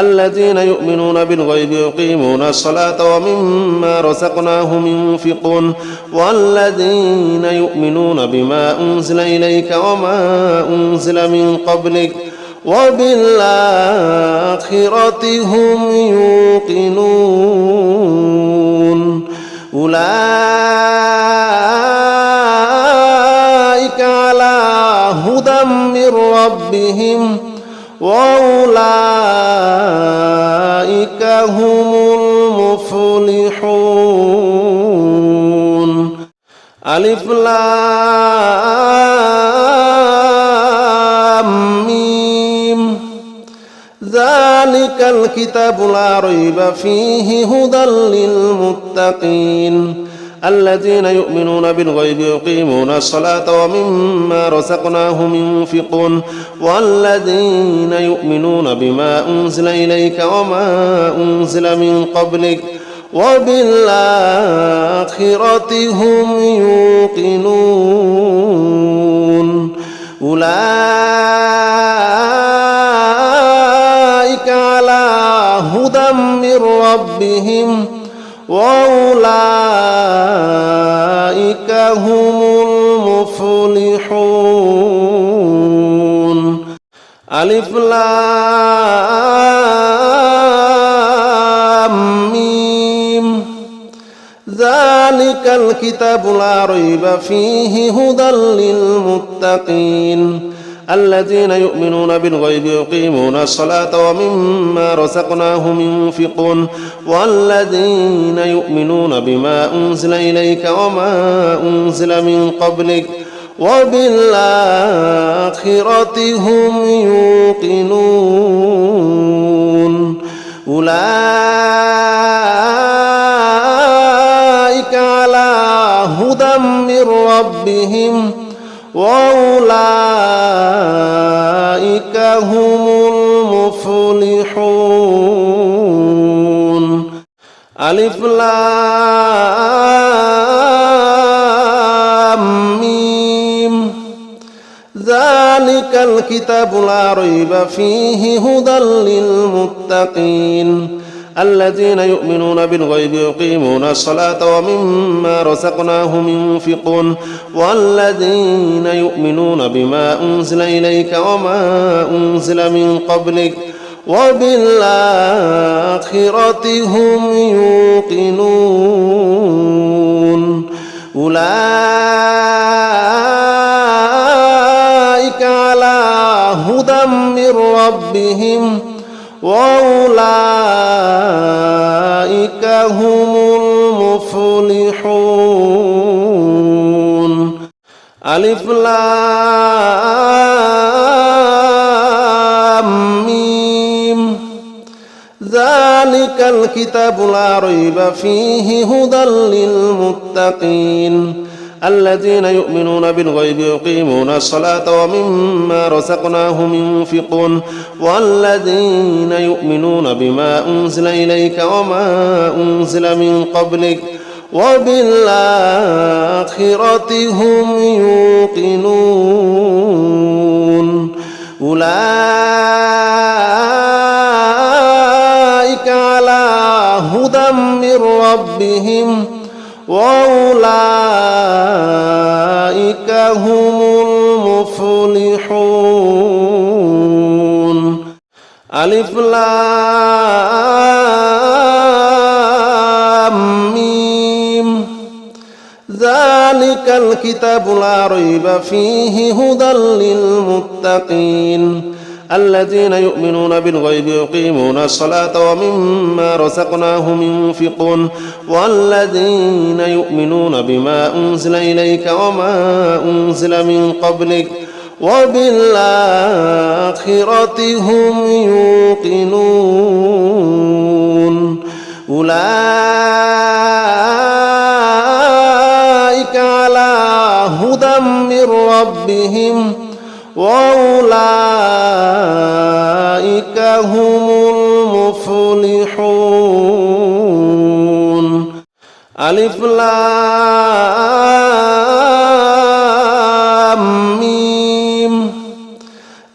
الذين يؤمنون بالغيب يقيمون الصلاة ومما رزقناهم ينفقون والذين يؤمنون بما أنزل إليك وما أنزل من قبلك وبالآخرة هم يوقنون. أولئك على هدى من ربهم. وأولئك هم المفلحون. ألف لام ميم. ذلك الكتاب لا ريب فيه هدى للمتقين. الذين يؤمنون بالغيب يقيمون الصلاة ومما رزقناهم ينفقون والذين يؤمنون بما أنزل إليك وما أنزل من قبلك وبالآخرة هم يوقنون أولئك على هدى من ربهم وأولئك هم المفلحون. ألف لام ميم. ذلك الكتاب لا ريب فيه هدى للمتقين. الذين يؤمنون بالغيب يقيمون الصلاة ومما رزقناهم ينفقون والذين يؤمنون بما أنزل إليك وما أنزل من قبلك وبالآخرة هم يوقنون أولئك على هدى من ربهم وأولئك هم المفلحون. ألف لام ميم. ذلك الكتاب لا ريب فيه هدى للمتقين. الذين يؤمنون بالغيب يقيمون الصلاة ومما رزقناهم ينفقون والذين يؤمنون بما أنزل إليك وما أنزل من قبلك وبالآخرة هم يوقنون أولئك على هدى من ربهم وأولئك هم المفلحون. ألف لام ميم. ذلك الكتاب لا ريب فيه هدى للمتقين. الذين يؤمنون بالغيب يقيمون الصلاة ومما رزقناهم ينفقون والذين يؤمنون بما أنزل إليك وما أنزل من قبلك وبالآخرة هم يوقنون أولئك على هدى من ربهم وأولئك هم المفلحون. ألف ميم. ذلك الكتاب لا ريب فيه هدى للمتقين. الذين يؤمنون بالغيب يقيمون الصلاة ومما رزقناهم ينفقون والذين يؤمنون بما أنزل إليك وما أنزل من قبلك وبالآخرة هم يوقنون أولئك على هدى من ربهم وأولئك هم المفلحون. ألف لام ميم.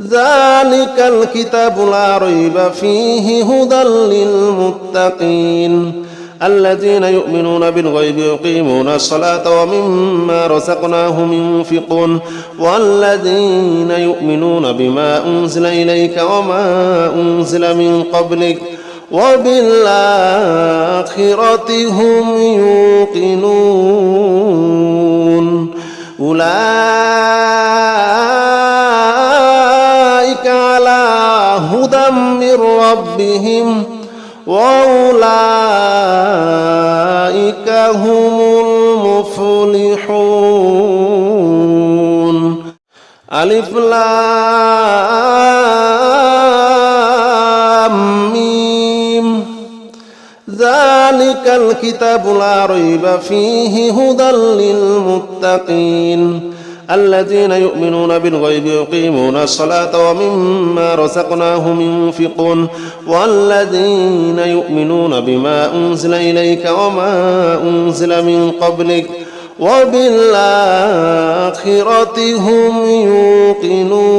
ذلك الكتاب لا ريب فيه هدى للمتقين. الذين يؤمنون بالغيب يقيمون الصلاة ومما رزقناهم ينفقون والذين يؤمنون بما أنزل إليك وما أنزل من قبلك وبالآخرة هم يوقنون أولئك على هدى من ربهم وأولئك هم المفلحون. ألف لام ميم. ذلك الكتاب لا ريب فيه هدى للمتقين. الذين يؤمنون بالغيب يقيمون الصلاة ومما رزقناهم ينفقون والذين يؤمنون بما أنزل إليك وما أنزل من قبلك وبالآخرة هم يوقنون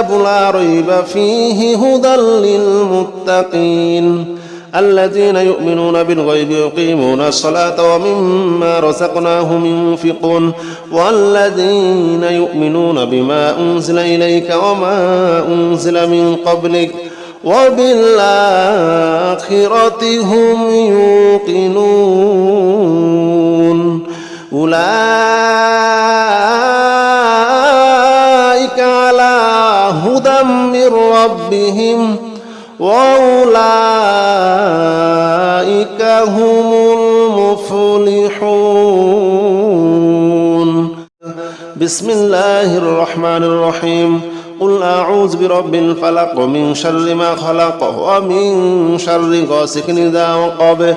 الكتاب لا ريب فيه هدى للمتقين. الذين يؤمنون بالغيب يقيمون الصلاة ومما رزقناهم ينفقون. والذين يؤمنون بما أنزل إليك وما أنزل من قبلك وبالآخرة هم يوقنون. أولئك هدى من ربهم وأولئك هم المفلحون. بسم الله الرحمن الرحيم. قل أعوذ برب الفلق ومن شر ما خلق ومن شر غاسق إذا وقب.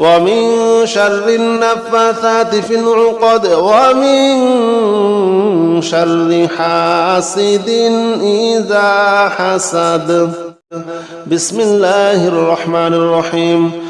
ومن شر النفاثات في العقد ومن شر حاسد إذا حسد. بسم الله الرحمن الرحيم.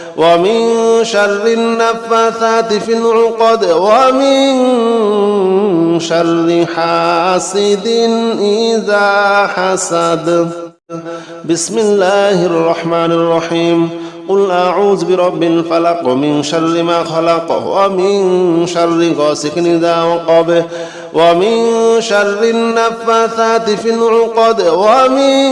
ومن شر النفاثات في العقد ومن شر حاسد إذا حسد. بسم الله الرحمن الرحيم. قل أعوذ برب الفلق ومن شر ما خلق ومن شر غاسق إذا وقب ومن شر النفاثات في العقد ومن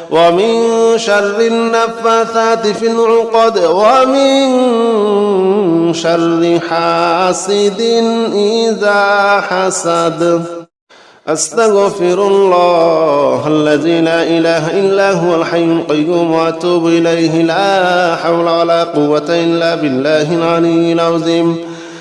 ومن شر النفاثات في العقد ومن شر حاسد إذا حسد. أستغفر الله الذي لا إله إلا هو الحي القيوم وأتوب إليه. لا حول ولا قوة إلا بالله العلي العظيم.